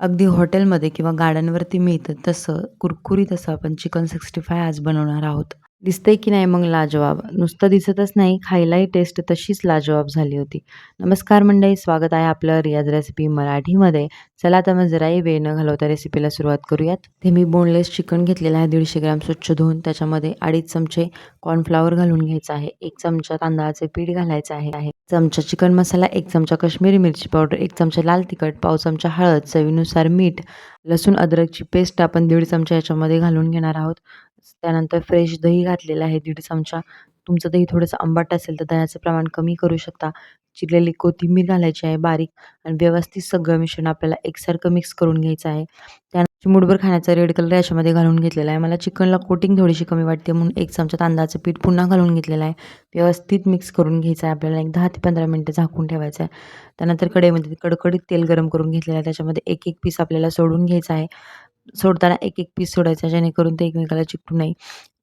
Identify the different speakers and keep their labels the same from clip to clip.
Speaker 1: अगदी हॉटेलमध्ये किंवा गाड्यांवरती मिळतं तसं कुरकुरीत असं आपण चिकन सिक्स्टी फाय आज बनवणार आहोत. दिसतंय की नाही मग लाजवाब? नुसतं दिसतच नाही खायलाही टेस्ट तशीच लाजवाब झाली होती. नमस्कार मंडळी स्वागत आहे आपलं रियाज रेसिपी मराठीमध्ये. चला आता मग जराही वेळ न घालवता रेसिपीला सुरुवात करूयात. ते मी बोनलेस चिकन घेतलेलं आहे दीडशे ग्रॅम स्वच्छ धुवून. त्याच्यामध्ये अडीच चमचे कॉर्नफ्लावर घालून घ्यायचं आहे. एक चमचा तांदळाचे पीठ घालायचं आहे. आहे चमचा चिकन मसाला एक चमचा काश्मीरी मिरची पावडर एक चमचा लाल तिखट पाव चमचा हळद चवीनुसार मीठ लसूण अद्रकची पेस्ट आपण दीड चमचा याच्यामध्ये घालून घेणार आहोत. त्यानंतर फ्रेश दही घातलेलं आहे दीड चमचा. तुमचं दही थोडंसं आंबट असेल तर दह्याचं प्रमाण कमी करू शकता. चिरलेली कोथिंबीर घालायची आहे बारीक आणि व्यवस्थित सगळं मिश्रण आपल्याला एकसारखं मिक्स करून घ्यायचं आहे. त्यानंतर मुठभर खाण्याचा रेड कलर याच्यामध्ये घालून घेतलेला आहे. मला चिकनला कोटिंग थोडीशी कमी वाटते म्हणून एक चमचा तांदळाचं पीठ पुन्हा घालून घेतलेलं आहे. व्यवस्थित मिक्स करून घ्यायचं आहे. आपल्याला एक दहा ते पंधरा मिनटं झाकून ठेवायचं आहे. त्यानंतर कढईमध्ये कडकडीत तेल गरम करून घेतलेलं आहे. त्याच्यामध्ये एक एक पीस आपल्याला सोडून घ्यायचं आहे. सोडताना एक एक पीस सोडायचा जेणेकरून ते एकमेकाला चिकटू नाही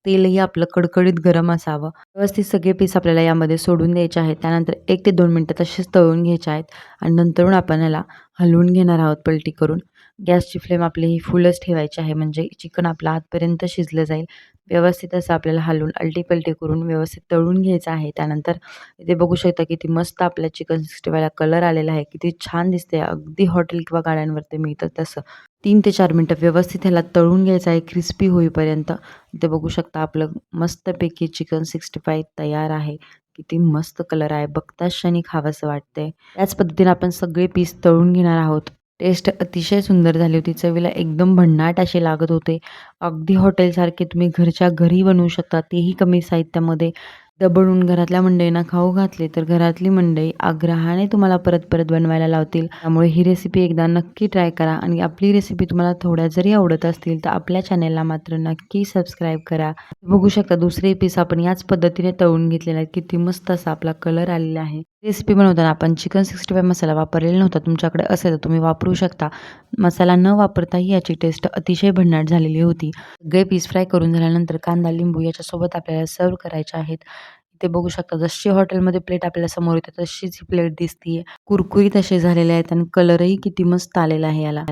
Speaker 1: तेलही आपलं कडकडीत गरम असावं. व्यवस्थित सगळे पीस आपल्याला यामध्ये सोडून द्यायचे आहेत. त्यानंतर एक ते दोन मिनटं तसेच तळून घ्यायचे आहेत. आणि नंतरून आपण याला हलवून घेणार आहोत पलटी करून. गॅसची फ्लेम आपली ही फुलच ठेवायची आहे. म्हणजे चिकन आपलं आतपर्यंत शिजलं जाईल. व्यवस्थित असं आपल्याला हलवून अलटी करून व्यवस्थित तळून घ्यायचं आहे. त्यानंतर इथे बघू शकता किती मस्त आपल्या चिकन सिक्स्टी फायला कलर आलेला आहे. किती छान दिसते अगदी हॉटेल किंवा गाड्यांवरती मिळतं तसं. तीन ते चार मिनटं व्यवस्थित ह्याला तळून घ्यायचं आहे. क्रिस्पी होईपर्यंत इथे बघू शकता आपलं मस्तपैकी चिकन सिक्स्टी फाय तयार आहे. किती मस्त कलर आहे. बघताच क्षणी खावंसं वाटते त्याच पद्धतीने आपण सगळे पीस तळून घेणार आहोत. टेस्ट अतिशय सुंदर झाली होती. चवीला एकदम भन्नाट असे लागत होते. अगदी हॉटेलसारखे तुम्ही घरच्या घरी बनवू शकता. तेही कमी साहित्यामध्ये दबडून घरातल्या मंडळींना खाऊ घातले तर घरातली मंडळी आग्रहाने तुम्हाला परत परत बनवायला लावतील. त्यामुळे ही रेसिपी एकदा नक्की ट्राय करा आणि आपली रेसिपी तुम्हाला थोड्या जरी आवडत असतील तर आपल्या चॅनेलला मात्र नक्की सबस्क्राईब करा. बघू शकता दुसरे पीस आपण याच पद्धतीने तळून घेतलेला आहे किती मस्त असा आपला कलर आलेला आहे. रेसिपी बनवताना आपण चिकन सिक्स्टी फाय मसाला वापरलेला नव्हता. तुमच्याकडे असेल तर तुम्ही वापरू शकता. मसाला न वापरताही याची टेस्ट अतिशय भन्नाट झालेली होती. सगळे पीस फ्राय करून झाल्यानंतर कांदा लिंबू याच्यासोबत आपल्याला सर्व करायचे आहेत. ते बघू शकता जशी हॉटेलमध्ये प्लेट आपल्याला समोर येते तशीच ही प्लेट दिसतीये. कुरकुरीत असे झालेले आहेत आणि कलरही किती मस्त आलेला आहे याला.